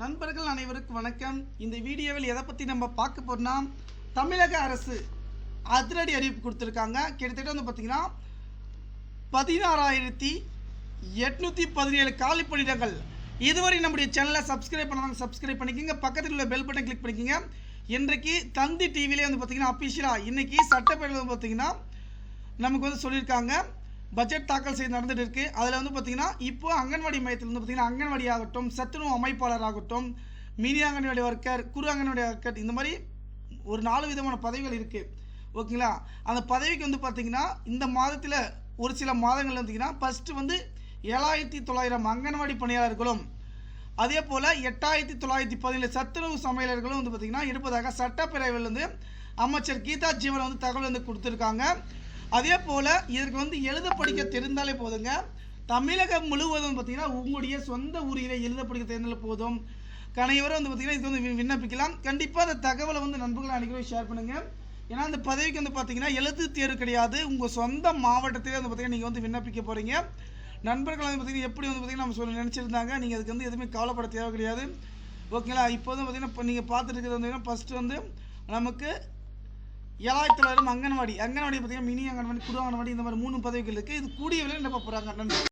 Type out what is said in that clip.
நண்பர்கள் அனைவருக்கும் வணக்கம். இந்த வீடியோவில் எதை பற்றி நம்ம பார்க்க போகிறோம்னா தமிழக அரசு அதிரடி அறிவிப்பு கொடுத்துருக்காங்க. கிட்டத்தட்ட வந்து பார்த்தீங்கன்னா பதினாறாயிரத்தி எட்நூற்றி பதினேழு காலி பணியிடங்கள். இதுவரை நம்முடைய சேனலை சப்ஸ்கிரைப் பண்ணாங்க சப்ஸ்கிரைப் பண்ணிக்கோங்க. பக்கத்தில் உள்ள பெல் பட்டன் கிளிக் பண்ணிக்கோங்க. இன்றைக்கு தந்தி டிவிலே வந்து பார்த்தீங்கன்னா அஃபிஷியலாக இன்றைக்கி சட்டப்பேரவை வந்து பார்த்தீங்கன்னா நமக்கு வந்து சொல்லியிருக்காங்க. பட்ஜெட் தாக்கல் செய்து நடந்துட்டு இருக்கு. அதில் வந்து பார்த்தீங்கன்னா இப்போ அங்கன்வாடி மையத்தில் வந்து பார்த்தீங்கன்னா அங்கன்வாடி ஆகட்டும் சத்துணவு அமைப்பாளர் ஆகட்டும் மினி அங்கன்வாடி ஒர்க்கர் குறு அங்கன்வாடி ஒர்க்கர் இந்த மாதிரி ஒரு நாலு விதமான பதவிகள் இருக்குது ஓகேங்களா அந்த பதவிக்கு வந்து பார்த்தீங்கன்னா இந்த மாதத்தில் ஒரு சில மாதங்கள் வந்தீங்கன்னா ஃபஸ்ட்டு வந்து ஏழாயிரத்தி தொள்ளாயிரம் அங்கன்வாடி பணியாளர்களும் அதே போல் எட்டாயிரத்தி தொள்ளாயிரத்தி பதினேழு சத்துணவு சமையலர்களும் வந்து பார்த்திங்கன்னா இருப்பதாக சட்டப்பேரவையில் வந்து அமைச்சர் கீதா ஜீவன் வந்து தகவல் வந்து கொடுத்துருக்காங்க. அதே போல் இதற்கு வந்து எழுத படிக்க தெரிந்தாலே போதுங்க. தமிழகம் முழுவதும் பார்த்தீங்கன்னா உங்களுடைய சொந்த ஊரில் எழுத படிக்க தெரிந்தாலே போதும். கனைவரும் வந்து பார்த்தீங்கன்னா இது வந்து வி- விண்ணப்பிக்கலாம். கண்டிப்பாக அந்த தகவலை வந்து நண்பர்கள் அனைவரும் ஷேர் பண்ணுங்கள் ஏன்னா அந்த பதவிக்கு வந்து பார்த்தீங்கன்னா எழுத்து தேர்வு கிடையாது. உங்கள் சொந்த மாவட்டத்திலே வந்து பார்த்தீங்கன்னா நீங்கள் வந்து விண்ணப்பிக்க போகிறீங்க நண்பர்கள் வந்து பார்த்தீங்கன்னா எப்படி வந்து பார்த்தீங்கன்னா நம்ம சொல்ல நினச்சிருந்தாங்க. நீங்கள் அதுக்கு வந்து எதுவுமே கவலைப்பட தேவை கிடையாது ஓகேங்களா? இப்போ வந்து பார்த்தீங்கன்னா இப்போ நீங்கள் பார்த்துட்டு இருக்கிறது வந்து ஃபஸ்ட்டு வந்து நமக்கு ஏழாயிரத்தி தொள்ளாயிரம் அங்கன்வாடி அங்கன்வாடி பார்த்தீங்கன்னா மினி அங்கன்வாடி குடு அங்கன்வாடி இந்த மாதிரி மூணு பதவிகள் இருக்குது இது கூடிய விலையில் நிரப்ப போகிறாங்க நன்றி